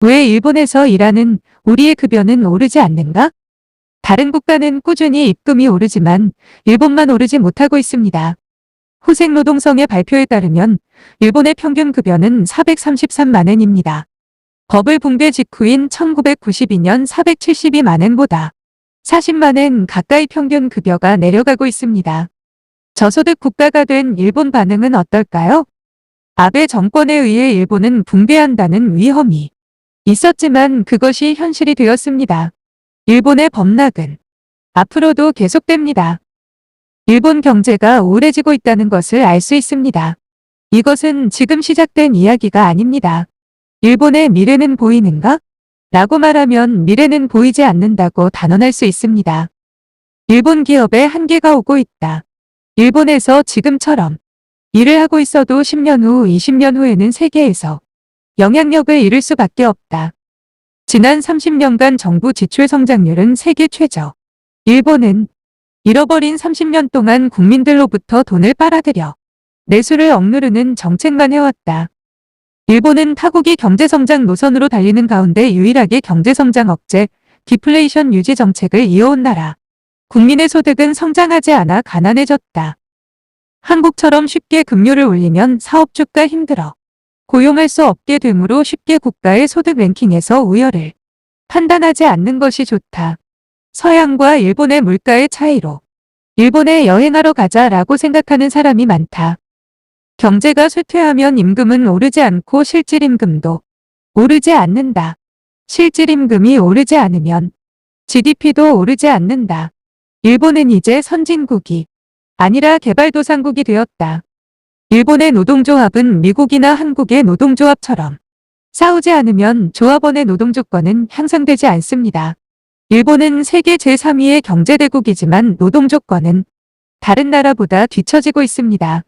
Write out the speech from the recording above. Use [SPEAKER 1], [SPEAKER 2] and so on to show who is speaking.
[SPEAKER 1] 왜 일본에서 일하는 우리의 급여는 오르지 않는가? 다른 국가는 꾸준히 입금이 오르지만 일본만 오르지 못하고 있습니다. 후생노동성의 발표에 따르면 일본의 평균 급여는 433만 엔입니다. 버블 붕괴 직후인 1992년 472만 엔보다 40만 엔 가까이 평균 급여가 내려가고 있습니다. 저소득 국가가 된 일본 반응은 어떨까요? 아베 정권에 의해 일본은 붕괴한다는 위험이 있었지만 그것이 현실이 되었습니다. 일본의 범락은 앞으로도 계속됩니다. 일본 경제가 우울해지고 있다는 것을 알 수 있습니다. 이것은 지금 시작된 이야기가 아닙니다. 일본의 미래는 보이는가? 라고 말하면 미래는 보이지 않는다고 단언할 수 있습니다. 일본 기업의 한계가 오고 있다. 일본에서 지금처럼 일을 하고 있어도 10년 후, 20년 후에는 세계에서 영향력을 잃을 수밖에 없다. 지난 30년간 정부 지출 성장률은 세계 최저. 일본은 잃어버린 30년 동안 국민들로부터 돈을 빨아들여 내수를 억누르는 정책만 해왔다. 일본은 타국이 경제성장 노선으로 달리는 가운데 유일하게 경제성장 억제, 디플레이션 유지 정책을 이어온 나라. 국민의 소득은 성장하지 않아 가난해졌다. 한국처럼 쉽게 급료를 올리면 사업주가 힘들어 고용할 수 없게 되므로 쉽게 국가의 소득 랭킹에서 우열을 판단하지 않는 것이 좋다. 서양과 일본의 물가의 차이로 일본에 여행하러 가자 라고 생각하는 사람이 많다. 경제가 쇠퇴하면 임금은 오르지 않고 실질임금도 오르지 않는다. 실질임금이 오르지 않으면 GDP도 오르지 않는다. 일본은 이제 선진국이 아니라 개발도상국이 되었다. 일본의 노동조합은 미국이나 한국의 노동조합처럼 싸우지 않으면 조합원의 노동조건은 향상되지 않습니다. 일본은 세계 제3위의 경제대국이지만 노동조건은 다른 나라보다 뒤처지고 있습니다.